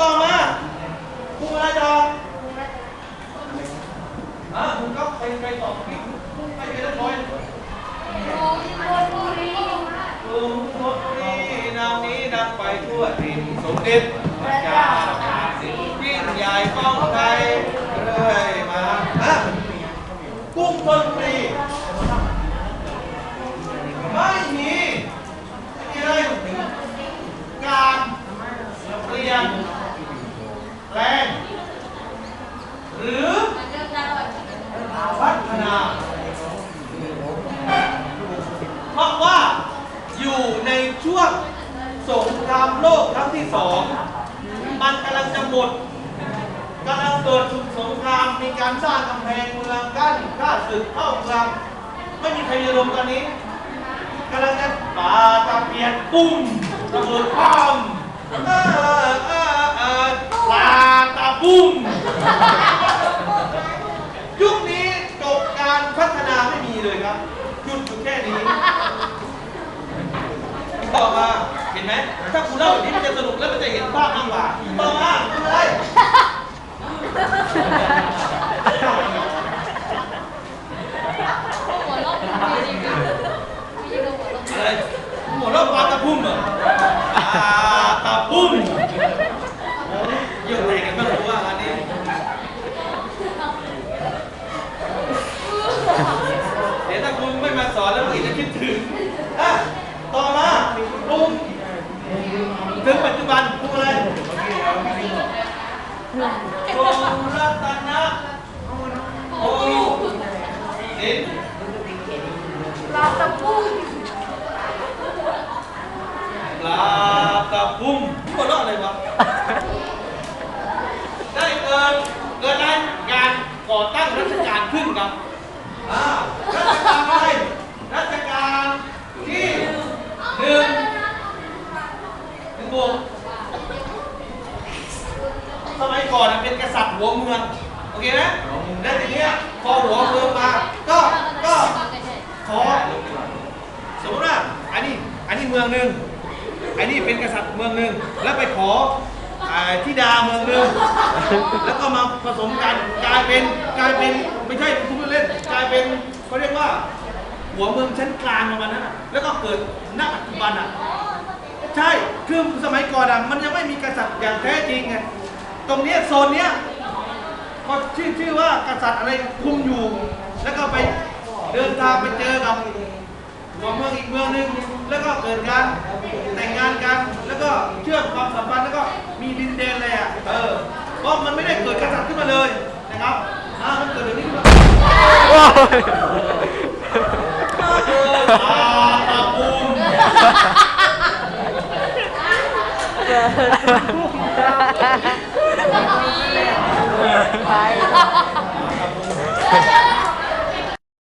ต่อมาคุมอะไรต่ออะคุณก็ไปไปต่อพี่คุณไปไปเรียบร้อยกรุงธนบุรีนามนี้ดังไปทั่วถิ่นสมเด็จพระเจ้าตากสินยิ่งใหญ่ก้องไกลเรื่อยมาอะกรุงธนบุรีไม่มีมีเลยการเปลี่ยนแปลงหรือ พัฒนา เพราะว่าอยู่ในช่วงสงครามโลกครั้งที่สองมันกำลังจะหมดกำลังเกิดสงครามมีการสร้างกำแพงเมืองกั้นข้าศึกเข้าเมืองไม่มีใครมีลมตอนนี้กำลังจะป่าตะเพียนปุ้มระเบิดป้อมเออเออเออปาตะปุ้ม ยุคนี้จบการพัฒนาไม่มีเลยครับหยุดอยู่แค่นี้ต่อมาเห็นไหมถ้าคุณเล่าแบบนี้มันจะสนุกแล้วมันจะเห็นภาพมากกว่าต่อมาทำอะไรอะไรหัวเราะปลาตะพุ่มเหรอปลาตะพุ่มเยี่ยวไหนกันบ้างรู้ว่าอันนี้ เดี๋ยวถ้าคุณไม่มาสอนแล้ว คุณจะคิดถึงอะต่อมาลุงถึงปัจจุบันลุงอะไรกรมรัตนะโอสินปลาตะพุ่มหัวเราะอะไรวะได้เกิดเกิดอะไรการก่อตั้งรัชกาลขึ้นครับอ่ารัชกาลอะไรรัชกาลที่หนึ่งหนึ่งบวกสมัยก่อนน่ะ เป็นกษัตริย์หัวเมืองโอเคไหมแล้วทีเนี้ยพอหัวเมืองมาก็ก็ขอสมมติว่าอันนี้อันนี้เมืองหนึ่งอันนี้เป็นกษัตริย์เมืองหนึ่งแล้วไปขออ่ดาเมืองหนึ่งแล้วก็มาผสมกันกลายเป็นกลายเป็นไม่ใช่คุณผู้เล่นกลายเป็นเขาเรียกว่า หัวเมืองชั้นกลางประมาณนั้นแล้วก็เกิดณปัจจุบันอะใช่คือสมัยก่อนอะมันยังไม่มีกษัตริย์อย่างแท้จริงไง ตรงเนี้ยโซนเนี้ยก็ชื่อชื่อว่ากษัตริย์อะไรคุมอยู่ แล้วก็ไปเดินทางไปเจอกับหัวเมืองอีกเมืองหนึ่งแล้วก็เกิดการแต่งงานกัน แล้วก็เชื่อมความสัมพันธ์แล้วก็มีดินแดนอะไรอะเออเพราะมันไม่ได้เกิดกษัตริย์ขึ้นมาเลยนะครับอ่ามันเกิดแบบนี้ขึ้นมาเออตาตาบูม ไป